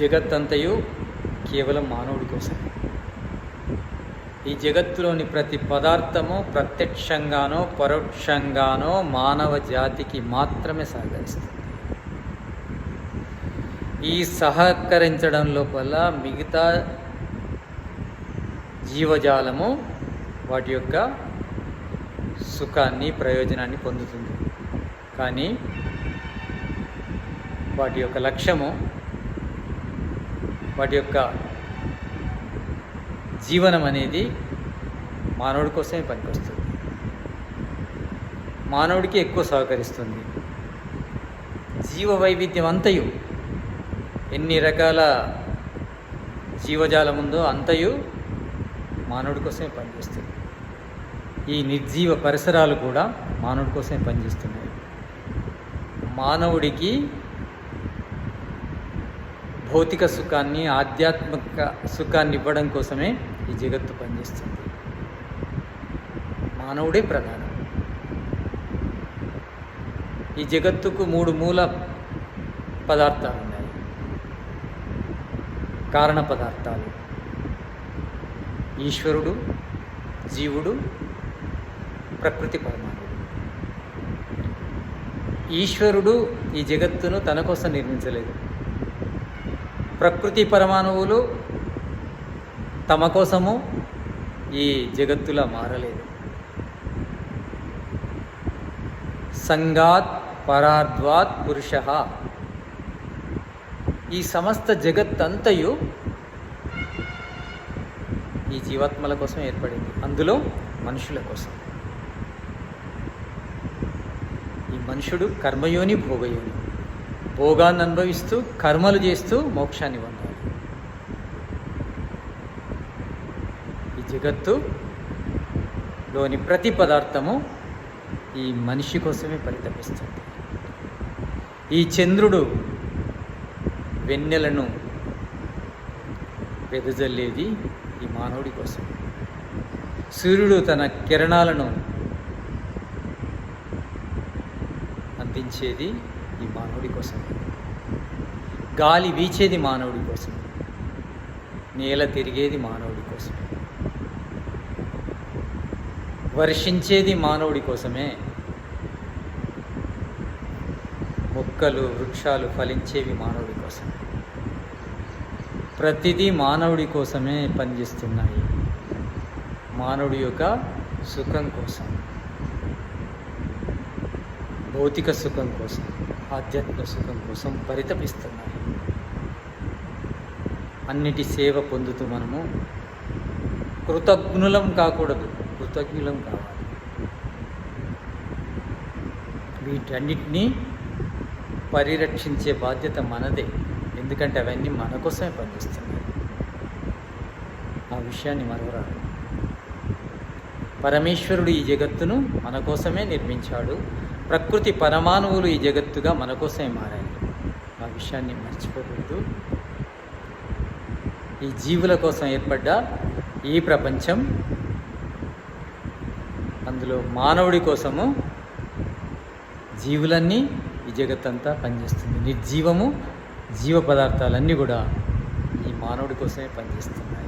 జగత్తంతయు కేవలం మానవుడి కోసం. ఈ జగత్తులోని ప్రతి పదార్థము ప్రత్యక్షంగానో పరోక్షంగానో మానవ జాతికి మాత్రమే సహకరిస్తుంది. ఈ సహకరించడం లోపల మిగతా జీవజాలము వాటి యొక్క సుఖాన్ని ప్రయోజనాన్ని పొందుతుంది. కానీ వాటి యొక్క లక్ష్యము వాటి యొక్క జీవనం అనేది మానవుడి కోసమే పనికొస్తుంది. మానవుడికి ఎక్కువ సహకరిస్తుంది. జీవ వైవిధ్యం అంతయు ఎన్ని రకాల జీవజాలం ఉందో అంతయు మానవుడి కోసమే పనిచేస్తుంది. ఈ నిర్జీవ పరిసరాలు కూడా మానవుడి కోసమే పనిచేస్తున్నాయి. మానవుడికి భౌతిక సుఖాన్ని ఆధ్యాత్మిక సుఖాన్ని ఇవ్వడం కోసమే ఈ జగత్తు పనిచేస్తుంది. మానవుడే ప్రధానం. ఈ జగత్తుకు మూడు మూల పదార్థాలు ఉన్నాయి. కారణ పదార్థాలు. ఈశ్వరుడు జీవుడు ప్రకృతి పరమాణుడు ఈశ్వరుడు ఈ జగత్తును తన కోసం నిర్మించలేదు. ప్రకృతి పరమాణువులు తమ కోసము ఈ జగత్తులా మారలేదు. సంగాత్ పరార్ధ్వాత్ పురుష. ఈ సమస్త జగత్తంతయు ఈ జీవాత్మల కోసం ఏర్పడింది. అందులో మనుషుల కోసం. ఈ మనుషుడు కర్మయోని భోగయోని. భోగాన్ని అనుభవిస్తూ కర్మలు చేస్తూ మోక్షాన్ని పొందాలి. ఈ జగత్తులోని ప్రతి పదార్థము ఈ మనిషి కోసమే పరితపిస్తుంది. ఈ చంద్రుడు వెన్నెలను వెదజల్లేది ఈ మానవుడి కోసం. సూర్యుడు తన కిరణాలను అందించేది ఈ మానవుడి కోసం. గాలి వీచేది మానవుడి కోసం. నేల తిరిగేది మానవుడి కోసం. వర్షించేది మానవుడి కోసమే. మొక్కలు వృక్షాలు ఫలించేవి మానవుడి కోసం. ప్రతిదీ మానవుడి కోసమే పనిచేస్తున్నాయి. మానవుడి యొక్క సుఖం కోసం. భౌతిక సుఖం కోసం. ఆధ్యాత్మిక సుఖం కోసం పరితపిస్తున్నాయి అన్నిటి సేవ పొందుతూ మనము కృతజ్ఞులం కాకూడదు. కృతజ్ఞులం కావాలి. వీటన్నిటినీ పరిరక్షించే బాధ్యత మనదే. ఎందుకంటే అవన్నీ మన కోసమే పనిచేస్తున్నాయి. ఆ విషయాన్ని మరవరాదు. పరమేశ్వరుడు ఈ జగత్తును మన కోసమే నిర్మించాడు. ప్రకృతి పరమాణువులు ఈ జగత్తుగా మన కోసమే మారాయి. ఆ విషయాన్ని మర్చిపోకూడదు. ఈ జీవుల కోసం ఏర్పడ్డ ఈ ప్రపంచం అందులో మానవుడి కోసము జీవులన్నీ ఈ జగత్తంతా పనిచేస్తుంది. నిర్జీవము జీవ పదార్థాలన్నీ కూడా ఈ మానవుడి కోసమే పనిచేస్తున్నాయి.